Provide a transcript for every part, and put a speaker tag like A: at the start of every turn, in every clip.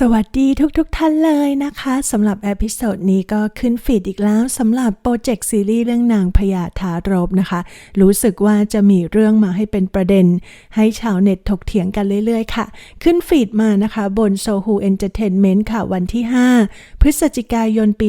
A: สวัสดีทุกๆทท่านเลยนะคะสำหรับเอพิโซดนี้ก็ขึ้นฟีดอีกแล้วสำหรับโปรเจกต์ซีรีส์เรื่องนางพญาทารบนะคะ รู้สึกว่าจะมีเรื่องมาให้เป็นประเด็น ให้ชาวเน็ตถกเถียงกันเรื่อยๆ ค่ะ ขึ้นฟีดมานะคะ บน Sohu Entertainment ค่ะวันที่ 5 พฤศจิกายนปี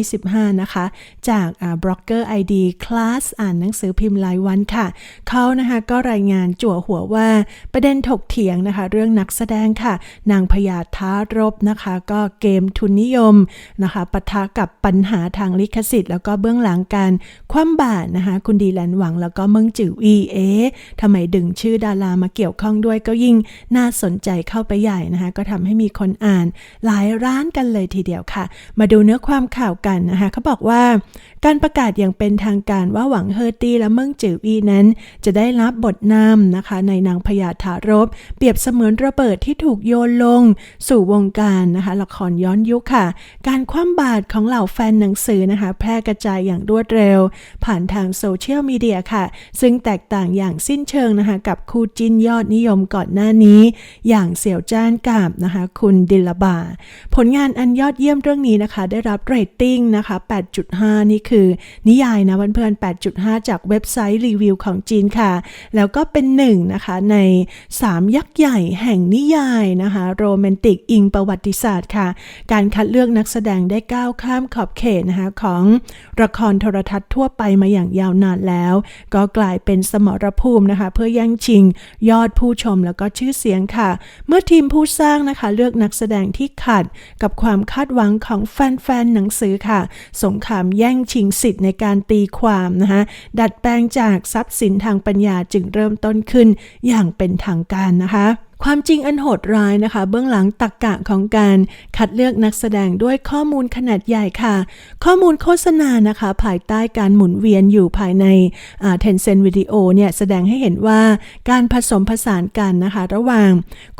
A: 2025 นะคะ จากบล็อกเกอร์ไอดีคลาสอ่านหนังสือพิมพ์รายวันค่ะ เขานะคะก็รายงานจั่วหัวว่าประเด็นถกเถียงนะคะ เรื่องนักแสดงค่ะ นางพญาทารบนะคะก็เกมทุนนิยมนะคะปะทะกับปัญหาทางลิขสิทธิ์ แล้วก็เบื้องหลังการคว่ำบาตรนะคะคุณดีแลนหวังแล้วก็เมืองจิ๋วอีเอทำไมดึงชื่อดารามาเกี่ยวข้องด้วยก็ยิ่งน่าสนใจเข้าไปใหญ่นะคะก็ทำให้มีคนอ่านหลายร้านกันเลยทีเดียวค่ะ มาดูเนื้อความข่าวกันนะคะเขาบอกว่า การประกาศอย่างเป็นทางการว่าหวังเฮอร์ตี้และเมืองจิ๋วอีนั้น จะได้รับบทนำนะคะในนางพญาทารบ เปรียบเสมือนระเบิดที่ถูกโยนลง สู่วงการนะคะละครย้อนยุคค่ะ การคว่ำบาตรของเหล่าแฟนหนังสือนะคะ แพร่กระจายอย่างรวดเร็ว ผ่านทางโซเชียลมีเดียค่ะ ซึ่งแตกต่างอย่างสิ้นเชิงนะคะ กับคู่จิ้นยอดนิยมก่อนหน้านี้ อย่างเสี่ยวจ้านกับนะคะ คุณดิลบา ผลงานอันยอดเยี่ยมเรื่องนี้นะคะ ได้รับเรตติ้งนะคะ 8.5 นี่คือ นิยายนะเพื่อนๆ8.5 จากเว็บไซต์รีวิวของจีนค่ะ แล้วก็เป็นหนึ่งนะคะใน 3 ยักษ์ใหญ่แห่งนิยายนะคะโรแมนติกอิงประวัติศาสตร์ค่ะ การคัดเลือกนักแสดงได้ก้าวข้ามขอบเขตนะคะของละครโทรทัศน์ทั่วไปมาอย่างยาวนานแล้ว ก็กลายเป็นสมรภูมินะคะ เพื่อแย่งชิง ยอดผู้ชมแล้วก็ชื่อเสียงค่ะ เมื่อทีมผู้สร้างนะคะ เลือกนักแสดงที่ขัดกับความคาดหวังของแฟนๆหนังสือค่ะ สงครามแย่งชิงสิทธิ์ในการตีความนะคะดัดแปลงจากทรัพย์สินทางปัญญาจึงเริ่มต้นขึ้นอย่างเป็นทางการนะคะ ความจริงอันโหดร้ายนะคะ เบื้องหลังตักกะของการคัดเลือกนักแสดงด้วยข้อมูลขนาดใหญ่ค่ะ ข้อมูลโฆษณานะคะ ภายใต้การหมุนเวียนอยู่ภายในเทนเซนวิดีโอเนี่ยแสดงให้เห็นว่าการผสมผสานกันนะคะ ระหว่าง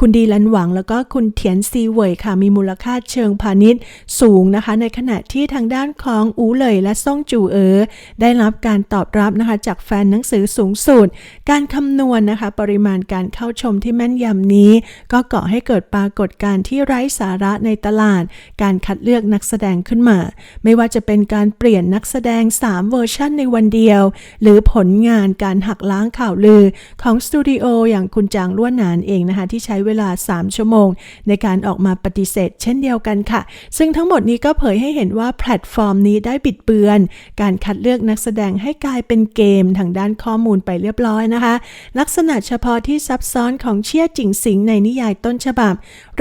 A: คุณดีลันหวังแล้วก็คุณเทียนซีเวยค่ะ มีมูลค่าเชิงพาณิชย์สูงนะคะ ในขณะที่ทางด้านของอูเหลยและซ่งจูเอ๋อได้รับการตอบรับนะคะจากแฟนหนังสือสูงสุด การคำนวณนะคะ ปริมาณการเข้าชมที่แม่นยำนี้ ก็ก่อให้เกิดปรากฏการณ์ที่ไร้สาระในตลาด การคัดเลือกนักแสดงขึ้นมา ไม่ว่าจะเป็นการเปลี่ยนนักแสดง 3 เวอร์ชันในวันเดียว หรือผลงานการหักล้างข่าวลือของสตูดิโออย่างคุณจางล้วนนานเองนะคะ ที่ใช้เวลา 3 ชั่วโมง ในการออกมาปฏิเสธ เช่นเดียวกันค่ะ ซึ่งทั้งหมดนี้ก็เผยให้เห็นว่าแพลตฟอร์มนี้ได้บิดเบือน การคัดเลือกนักแสดงให้กลายเป็นเกมทางด้านข้อมูลไปเรียบร้อยนะคะ ลักษณะเฉพาะที่ซับซ้อนของเชี่ยจิงสิงในนิยายต้นฉบับ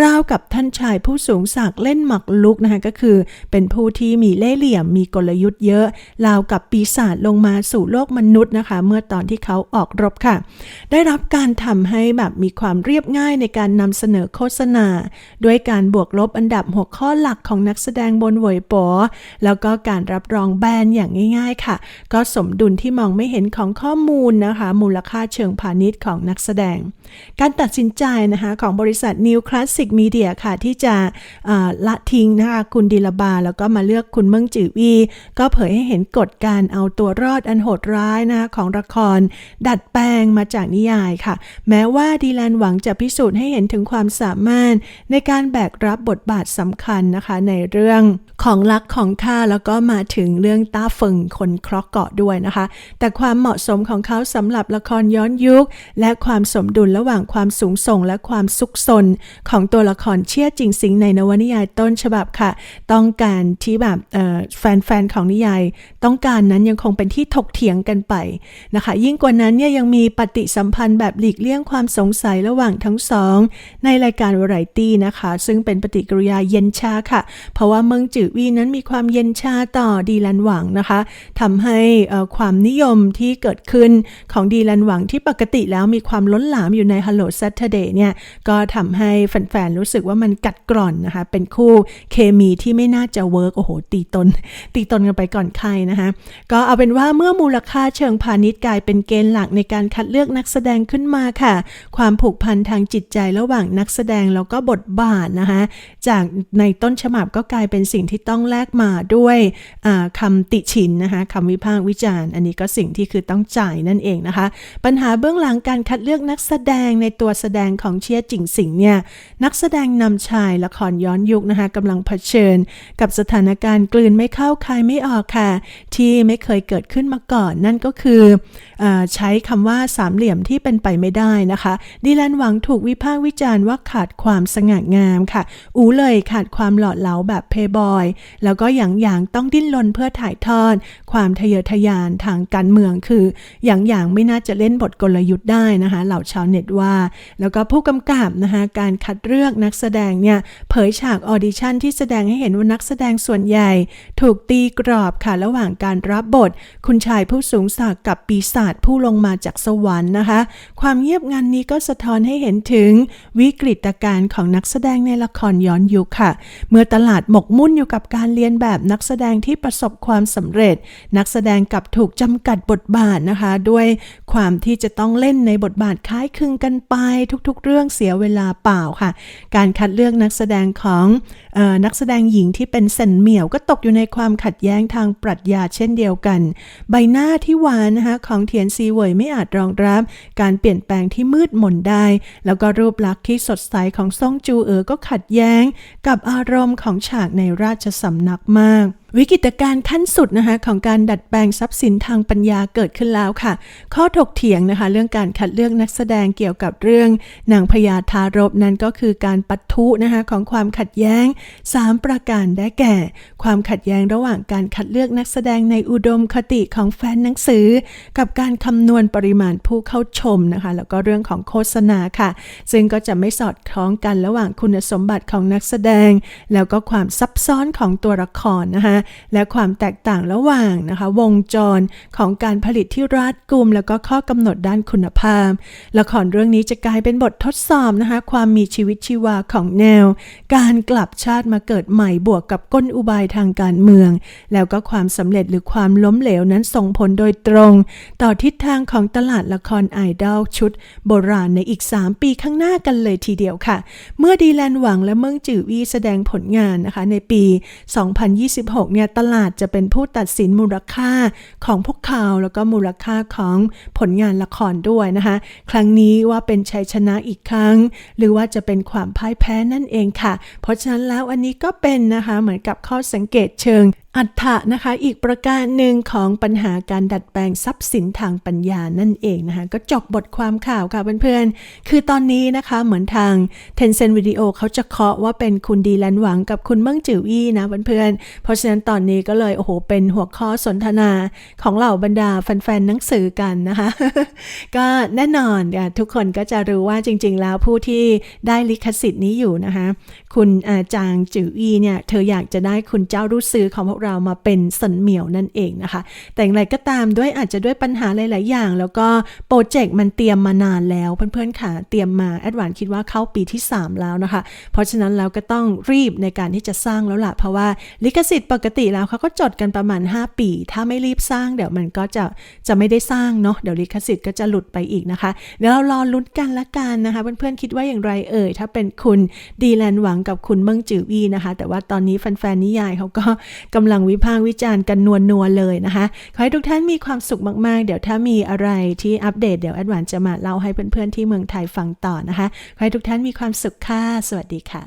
A: ราวกับท่านชายผู้สูงศักดิ์เล่นหมักลุกนะคะก็คือ เป็นผู้ที่มีเล่ห์เหลี่ยมมีกลยุทธ์เยอะ ราวกับปีศาจลงมาสู่โลกมนุษย์นะคะ เมื่อตอนที่เขาออกรบค่ะ ได้รับการทำให้แบบมีความเรียบง่ายในการนำเสนอโฆษณา ด้วยการบวกลบอันดับหัวข้อหลักของนักแสดงบนหวยปอแล้วก็การรับรองแบรนด์อย่างง่าย ๆ ค่ะ ก็สมดุลที่มองไม่เห็นของข้อมูลนะคะ มูลค่าเชิงพาณิชย์ของนักแสดง การตัดสินใจนะคะของบริษัท New Classic Media ค่ะ ที่จะละทิ้งนะคะคุณดิลบา แล้วก็มาเลือกคุณเมิงจือวี ก็เผยให้เห็นกฎการเอาตัวรอดอันโหดร้ายนะของละคร ดัดแปลงมาจากนิยายค่ะ แม้ว่าดีแลนหวังจะพิสูจน์ให้เห็นถึงความสามารถ ในการแบกรับบทบาทสำคัญนะคะในเรื่องของรักของข้าแล้วก็มาถึงเรื่องต้าเฟิงคนคราะห์เกาะด้วยนะคะ แต่ความเหมาะสมของเขาสำหรับละครย้อนยุค และความสมดุลระหว่างความสูงส่งและความซุกซนของตัวละครเชี่ยจริงสิงในนวนิยายต้นฉบับค่ะ ต้องการที่แบบแฟนๆของนิยาย ต้องการนั้นยังคงเป็นที่ถกเถียงกันไปนะคะ ยิ่งกว่านั้นเนี่ยยังมีปฏิสัมพันธ์แบบหลีกเลี่ยงความสงสัยระหว่างทั้งสอง ในรายการวาไรตี้นะคะ ซึ่งเป็นปฏิกิริยาเย็นชาค่ะ เพราะว่าเมืองจือวีนั้นมีความเย็นชาต่อดีแลนหวังนะคะทำให้ความนิยมที่เกิดขึ้นของดีแลนหวังที่ปกติแล้วมีความล้นหลามอยู่ใน Hello Saturday เนี่ยก็ทำให้แฟนๆรู้สึกว่ามันกัดกร่อนนะคะ เป็นคู่เคมีที่ไม่น่าจะเวิร์กโอ้โห ตีตน ตีตนกันไปก่อนใครนะคะ ก็เอาเป็นว่าเมื่อมูลค่าเชิงพาณิชย์กลายเป็นเกณฑ์หลักในการคัดเลือกนักแสดงขึ้นมาค่ะ ความผูกพันทางจิตใจระหว่างนักแสดงแล้วก็บทบาทนะคะ จากในต้นฉบับก็กลายเป็นสิ่งที่ต้องแลกมาด้วยคำติชินนะคะคำวิพากษ์วิจารณ์ อันนี้ก็สิ่งที่คือต้องจ่ายนั่นเองนะคะ ปัญหาเบื้องหลังการคัดเลือกนักแสดงในตัวแสดงของเชียจิงสิงเนี่ยนักแสดงนำชายละครย้อนยุคนะคะกำลังเผชิญ กับสถานการณ์กลืนไม่เข้าคายไม่ออกค่ะ ที่ไม่เคยเกิดขึ้นมาก่อน นั่นก็คืออใช้คำว่าสามเหลี่ยมที่เป็นไปไม่ได้นะคะดีแลนหวังถูกวิพากษ์วิจารณ์ว่าขาดความสง่างามค่ะ อูเลยขาดความหล่อเหลาแบบเพย์บอยแล้วก็อย่างอย่างต้องดิ้นรนเพื่อถ่ายทอด ความทะเยอทะยานทางการเมืองคือ อย่างอย่างไม่น่าจะเล่นบทกลยุทธ์ได้นะคะเหล่าชาวเน็ตว่า แล้วก็ผู้กำกับนะคะการคัดเลือกนักแสดงเนี่ยเผยฉากออดิชั่นที่แสดงให้เห็นว่านักแสดงส่วนใหญ่ ถูกตีกรอบค่ะระหว่างการรับบท คุณชายผู้สูงศักดิ์กับปีศาจผู้ลงมาจากสวรรค์นะคะ ความเงียบงันนี้ก็สะท้อนให้เห็นถึงวิกฤตการณ์ของนักแสดงในละครย้อนยุคค่ะ เมื่อตลาดหมกมุ่นอยู่กับการเรียนแบบนักแสดงที่ประสบความสำเร็จ นักแสดงกลับถูกจำกัดบทบาทนะคะ ด้วยความที่จะต้องเล่นในบทบาทคล้ายคลึงกันไปทุกๆ เรื่องเสียเวลาเปล่าค่ะการคัดเลือกนักแสดงของออนักแสดงหญิงที่เป็นเซนเหมี่ยวก็ตกอยู่ในความขัดแย้งทางปรัชญาเช่นเดียวกัน ใบหน้าที่หวานนะคะของเทียนซีเหวยไม่อาจรองรับ การเปลี่ยนแปลงที่มืดมนได้ แล้วก็รูปลักษณ์ที่สดใสของซ่งจูเอ๋อก็ขัดแย้ง กับอารมณ์ของฉากในราชสำนักมากวิกฤตการณ์ขั้นสุดนะคะของการดัดแปลงทรัพย์สินทางปัญญาเกิดขึ้นแล้วค่ะ ข้อถกเถียงนะคะเรื่องการคัดเลือกนักแสดงเกี่ยวกับเรื่องนางพญาทารบนั้นก็คือการปะทุนะคะของความขัดแย้ง 3 ประการได้แก่ ความขัดแย้งระหว่างการคัดเลือกนักแสดงในอุดมคติของแฟนหนังสือ กับการคำนวณปริมาณผู้เข้าชมนะคะแล้วก็เรื่องของโฆษณาค่ะ ซึ่งก็จะไม่สอดคล้องกันระหว่างคุณสมบัติของนักแสดง แล้วก็ความซับซ้อนของตัวละครนะคะและความแตกต่างระหว่างนะคะวงจรของการผลิตที่รัดกุม แล้วก็ข้อกำหนดด้านคุณภาพ ละครเรื่องนี้จะกลายเป็นบททดสอบนะคะความมีชีวิตชีวาของแนว การกลับชาติมาเกิดใหม่บวกกับก้นอุบายทางการเมือง แล้วก็ความสำเร็จหรือความล้มเหลวนั้นส่งผลโดยตรง ต่อทิศทางของตลาดละครไอดอลชุด โบราณในอีก 3 ปีข้างหน้ากันเลยทีเดียวค่ะ เมื่อดีแลนหวังและเมืองจือวีแสดงผลงานนะคะในปี 2026เนี่ยตลาดจะเป็นผู้ตัดสินมูลค่าของพวกเขาแล้วก็มูลค่าของผลงานละครด้วยนะคะ ครั้งนี้ว่าเป็นชัยชนะอีกครั้ง หรือว่าจะเป็นความพ่ายแพ้นั่นเองค่ะ เพราะฉะนั้นแล้วอันนี้ก็เป็นนะคะเหมือนกับข้อสังเกตเชิง อัฏฐะนะคะอีกประการหนึ่งของปัญหาการดัดแปลงทรัพย์สินทางปัญญานั่นเองนะคะก็จบบทความข่าวค่ะเพื่อนๆ คือตอนนี้นะคะเหมือนทาง Tencent Video เขาจะเคาะว่าเป็นคุณดีแลนหวังกับคุณเมิ่งจิ๋วอี้นะเพื่อนๆ เพราะฉะนั้นตอนนี้ก็เลยโอ้โหเป็นหัวข้อสนทนาของเหล่าบรรดาแฟนๆหนังสือกันนะคะก็แน่นอนค่ะทุกคนก็จะรู้ว่าจริง ๆ แล้วผู้ที่ได้ลิขสิทธิ์นี้อยู่นะคะคุณอาจางจืออีเนี่ยเธออยากจะได้คุณเจ้ารู้ซื้อของพวกเรามาเป็นสันเหมียวนั่นเองนะคะ แต่อย่างไรก็ตามด้วยอาจจะด้วยปัญหาหลาย ๆ อย่าง แล้วก็โปรเจกต์มันเตรียมมานานแล้วเพื่อนๆค่ะเตรียมมาแอดวานคิดว่าเข้าปีที่ 3 แล้วนะคะ เพราะฉะนั้นเราก็ต้องรีบในการที่จะสร้างแล้วล่ะเพราะว่าลิขสิทธิ์ปกติแล้วเขาก็จดกันประมาณ 5 ปี ถ้าไม่รีบสร้างเดี๋ยวมันก็จะจะไม่ได้สร้างเนาะเดี๋ยวลิขสิทธิ์ก็จะหลุดไปอีกนะคะ เดี๋ยวเรารอลุ้นกันละกันนะคะ เพื่อนๆคิดว่าอย่างไรเอ่ย ถ้าเป็นคุณดีแลนหวังกับคุณเมิ่งจือวีนะคะ แต่ว่าตอนนี้แฟนๆนิยายเขาก็กำลังวิพากษ์วิจารณ์กันนวลนัวเลยนะคะขอให้ทุกท่านมีความสุขมากๆ เดี๋ยวถ้ามีอะไรที่อัปเดตเดี๋ยวแอดวานจะมาเล่าให้เพื่อนๆที่เมืองไทยฟังต่อนะคะขอให้ทุกท่านมีความสุขค่ะ สวัสดีค่ะ